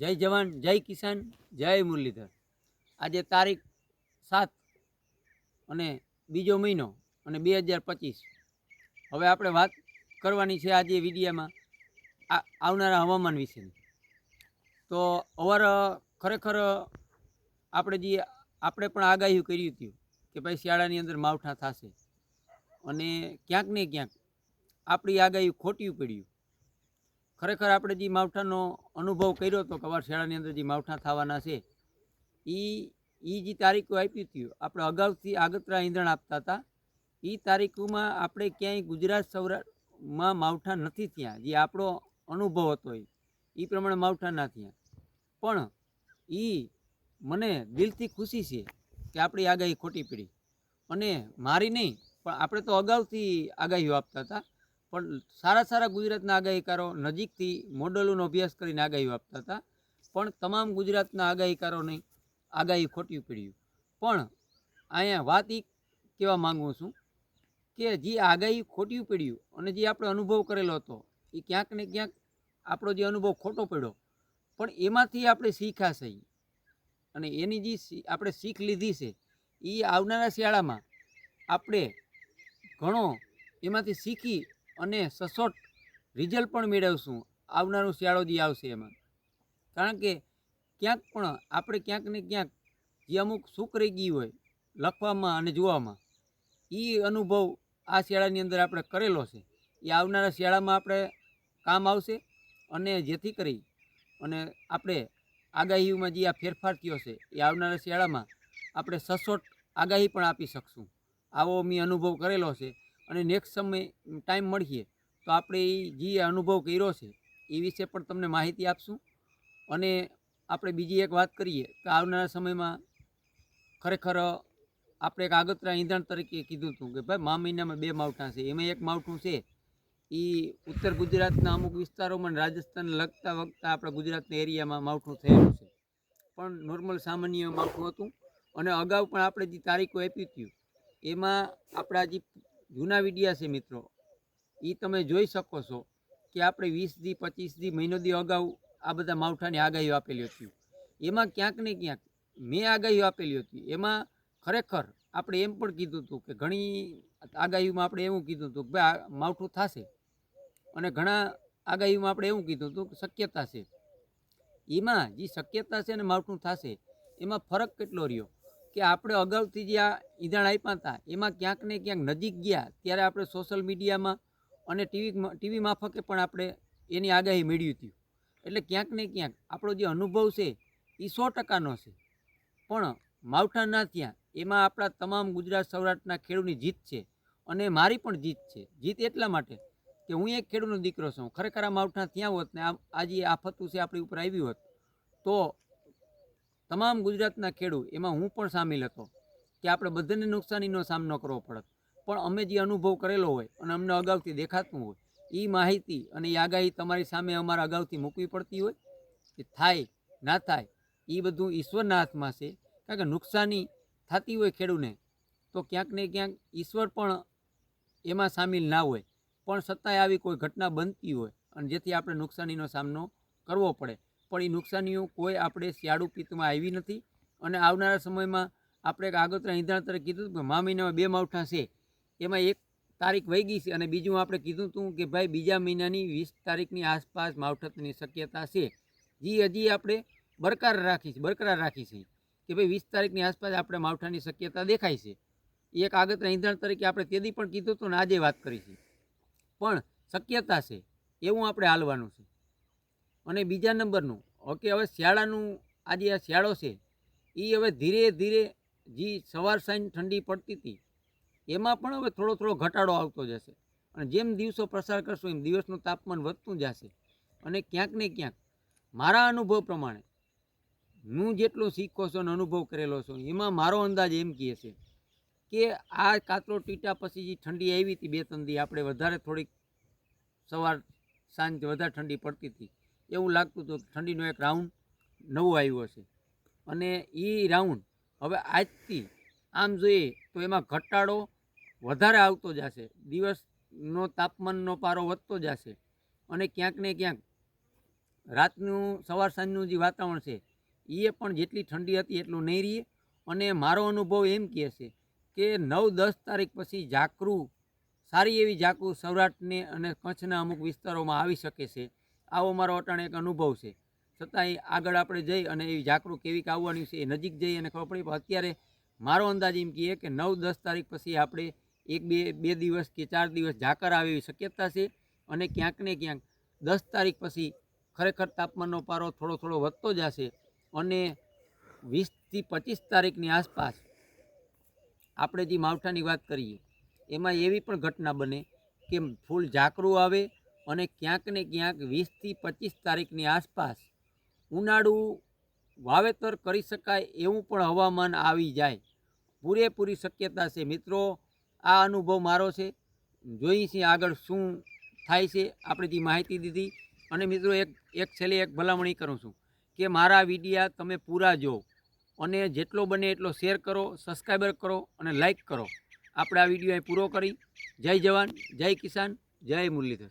જય જવાન, જય કિસાન, જય મુરલીધર. આજે તારીખ સાત અને બીજો મહિનો અને બે હજાર પચીસ. હવે આપણે વાત કરવાની છે આજે વિડીયામાં આવનારા હવામાન વિશેની. તો અવાર ખરેખર આપણે જે, આપણે પણ આગાહી કર્યું હતું કે ભાઈ શિયાળાની અંદર માવઠા થશે. અને ક્યાંક ને ક્યાંક આપણી આગાહી ખોટી પડ્યું ખરેખર આપણે જે માવઠાનો અનુભવ કર્યો હતો કે અવાર શિયાળાની અંદર જે માવઠા થવાના છે એ એ જે તારીખો આપી હતી, આપણે અગાઉથી આગતરા ઈંધણ આપતા હતા એ તારીખોમાં આપણે ક્યાંય ગુજરાત સૌરાષ્ટ્રમાં માવઠા નથી થયા, જે આપણો અનુભવ હતો એ પ્રમાણે માવઠા ના થયા. પણ એ મને દિલથી ખુશી છે કે આપણી આગાહી ખોટી પડી. અને મારી નહીં, પણ આપણે તો અગાઉથી આગાહીઓ આપતા હતા પણ સારા સારા ગુજરાતના આગાહીકારો નજીકથી મોડલોનો અભ્યાસ કરીને આગાહીઓ આપતા હતા. પણ તમામ ગુજરાતના આગાહીકારોની આગાહી ખોટી પડ્યું પણ અહીંયા વાત એ કહેવા માગું છું કે જે આગાહી ખોટી પડ્યું અને જે આપણે અનુભવ કરેલો હતો, એ ક્યાંક ને ક્યાંક આપણો જે અનુભવ ખોટો પડ્યો. પણ એમાંથી આપણે શીખાશે અને એની જે આપણે શીખ લીધી છે એ આવનારા શિયાળામાં આપણે ઘણો એમાંથી શીખી અને સચોટ રિઝલ્ટ પણ મેળવશું. આવનારું શિયાળો જે આવશે એમાં. કારણ કે ક્યાંક પણ આપણે ક્યાંક ને ક્યાંક જે અમુક સુખ રહી ગઈ હોય લખવામાં અને જોવામાં એ અનુભવ આ શિયાળાની અંદર આપણે કરેલો છે. એ આવનારા શિયાળામાં આપણે કામ આવશે અને જેથી કરી અને આપણે આગાહીમાં જે આ ફેરફાર થયો છે એ આવનારા શિયાળામાં આપણે સચોટ આગાહી પણ આપી શકશું. આવો મેં અનુભવ કરેલો છે. અને નેક્સ્ટ સમય ટાઈમ મળીએ તો આપણે એ જે અનુભવ કર્યો છે, એ વિશે પણ તમને માહિતી આપશું. અને આપણે બીજી એક વાત કરીએ તો આવનારા સમયમાં ખરેખર આપણે એક આગતરા ઈંધણ તરીકે કીધું હતું કે ભાઈ મા મહિનામાં બે માવઠા છે, એમાં એક માવઠું છે. એ ઉત્તર ગુજરાતના અમુક વિસ્તારોમાં રાજસ્થાન લગતા વખતા આપણા ગુજરાતના એરિયામાં માવઠું થયેલું છે. પણ નોર્મલ સામાન્ય માવઠું હતું. અને અગાઉ પણ આપણે જે તારીખો આપી હતી, એમાં આપણા જે જૂના વિડિયા છે મિત્રો. એ તમે જોઈ શકો છો કે આપણે વીસ દી પચીસ દી મહિનો દી અગાઉ આ બધા માવઠાની આગાહીઓ આપેલી હતી. એમાં ક્યાંક ને ક્યાંક મેં આગાહીઓ આપેલી હતી. એમાં ખરેખર આપણે એમ પણ કીધું હતું કે ઘણી આગાહીમાં આપણે એવું કીધું હતું કે ભાઈ માવઠું થશે. અને ઘણા આગાહીમાં આપણે એવું કીધું હતું કે શક્યતા છે. એમાં જે શક્યતા છે ને માવઠું થશે, એમાં ફરક કેટલો રહ્યો? કે આપણે અગાઉથી જે આ ઈંધણ આપ્યા હતા, એમાં ક્યાંક ને ક્યાંક નજીક ગયા, ત્યારે આપણે સોશિયલ મીડિયામાં અને ટીવી ટીવી માફકે પણ આપણે એની આગાહી મેળવી હતી. એટલે ક્યાંક ને ક્યાંક આપણો જે અનુભવ છે, એ સો ટકાનો છે. પણ માવઠાના થયા, એમાં આપણા તમામ ગુજરાત સૌરાષ્ટ્રના ખેડૂતની જીત છે અને મારી પણ જીત છે. જીત એટલા માટે કે હું એક ખેડૂતનો દીકરો છું. ખરેખર આ માવઠા ત્યાં હોત ને આ જે આફતું છે આપણી ઉપર આવી હોત, તો તમામ ગુજરાતના ખેડૂત, એમાં હું પણ સામેલ હતો કે આપણે બધાને નુકસાનીનો સામનો કરવો પડત પણ અમે જે અનુભવ કરેલો હોય અને અમને અગાઉથી દેખાતું હોય એ માહિતી અને એ આગાહી તમારી સામે અમારે અગાઉથી મૂકવી પડતી હોય કે થાય, ના થાય એ બધું ઈશ્વરના હાથમાં છે. કારણ કે નુકસાની થતી હોય ખેડૂને, તો ક્યાંક ને ક્યાંક ઈશ્વર પણ એમાં સામેલ ના હોય. પણ છતાંય આવી કોઈ ઘટના બનતી હોય અને જેથી આપણે નુકસાનીનો સામનો કરવો પડે. પણ એ નુકસાનીઓ કોઈ આપણે શિયાળુ પિત્તમાં આવી નથી. અને આવનારા સમયમાં આપણે આગોતરા ઈંધણ તરીકે કીધું કે મા મહિનામાં બે માવઠા છે. એમાં એક તારીખ વહી ગઈ છે અને બીજું આપણે કીધું હતું કે ભાઈ બીજા મહિનાની વીસ તારીખની આસપાસ માવઠતની શક્યતા છે. જે, હજી આપણે બરકરાર રાખી છે, બરકરાર રાખી છે કે ભાઈ વીસ તારીખની આસપાસ આપણે માવઠાની શક્યતા દેખાય છે. એક આગતરા ઈંધણ તરીકે આપણે તેદી પણ કીધું હતું ને આજે વાત કરી છે. પણ શક્યતા છે, એવું આપણે હાલવાનું છે. અને બીજા નંબરનું. ઓકે, હવે શિયાળાનું આજે આ શિયાળો છે એ હવે ધીરે ધીરે જે સવાર સાંજ ઠંડી પડતી હતી, એમાં પણ હવે થોડો થોડો ઘટાડો આવતો જશે. અને જેમ દિવસો પ્રસાર કરશો એમ દિવસનું તાપમાન વધતું જશે. અને ક્યાંક ને ક્યાંક મારા અનુભવ પ્રમાણે, હું જેટલો શીખો છો અને અનુભવ કરેલો છું, એમાં મારો અંદાજ એમ કહે છે કે આ કાતરો ટીટા પછી જે ઠંડી આવી હતી બે ત્રણ દી, આપણે વધારે થોડીક સવાર સાંજ વધારે ઠંડી પડતી હતી. એવું લાગતું હતું ઠંડીનો એક રાઉન્ડ નવો આવ્યો છે. અને એ રાઉન્ડ હવે આજથી આમ જોઈએ તો એમાં ઘટાડો વધારે આવતો જશે. દિવસનો તાપમાનનો પારો વધતો જશે. અને ક્યાંક ને ક્યાંક રાતનું, સવાર સાંજનું જે વાતાવરણ છે એ પણ જેટલી ઠંડી હતી એટલું નહીં રહીએ અને મારો અનુભવ એમ કહે છે કે નવ, દસ તારીખ પછી ઝાકરું, સારી એવી ઝાકરું સૌરાષ્ટ્રને અને કચ્છના અમુક વિસ્તારોમાં આવી શકે છે. આવો મારો અટાણે એક અનુભવ છે. છતાંય આગળ આપણે જઈ અને એ ઝાકરું કેવી આવવાની છે એ નજીક જઈ અને ખબર પડી. અત્યારે મારો અંદાજ એમ કહીએ કે નવ, દસ તારીખ પછી આપણે એક, બે બે દિવસ કે ચાર દિવસ ઝાકર આવે એવી શક્યતા છે. અને ક્યાંક ને ક્યાંક દસ તારીખ પછી ખરેખર તાપમાનનો પારો થોડો થોડો વધતો જશે. અને વીસથી પચીસ તારીખની આસપાસ આપણે જે માવઠાની વાત કરીએ, એમાં એવી પણ ઘટના બને કે ફૂલ ઝાકરું આવે અને ક્યાંક ને ક્યાંક વીસથી પચીસ તારીખની આસપાસ ઉનાળુ વાવેતર કરી શકાય એવું પણ હવામાન આવી જાય. પૂરેપૂરી શક્યતા છે. મિત્રો, આ અનુભવ મારો છે. જોઈ છે આગળ શું થાય છે. આપણે જે માહિતી દીધી. અને મિત્રો, એક એક છેલ્લે એક ભલામણી કરું છું કે મારા વિડીયા તમે પૂરા જો અને જેટલો બને એટલો શેર કરો, સબસ્ક્રાઈબર કરો અને લાઈક કરો. આપણે આ વીડિયો પૂરો કરી. જય જવાન, જય કિસાન, જય મુરલીધર.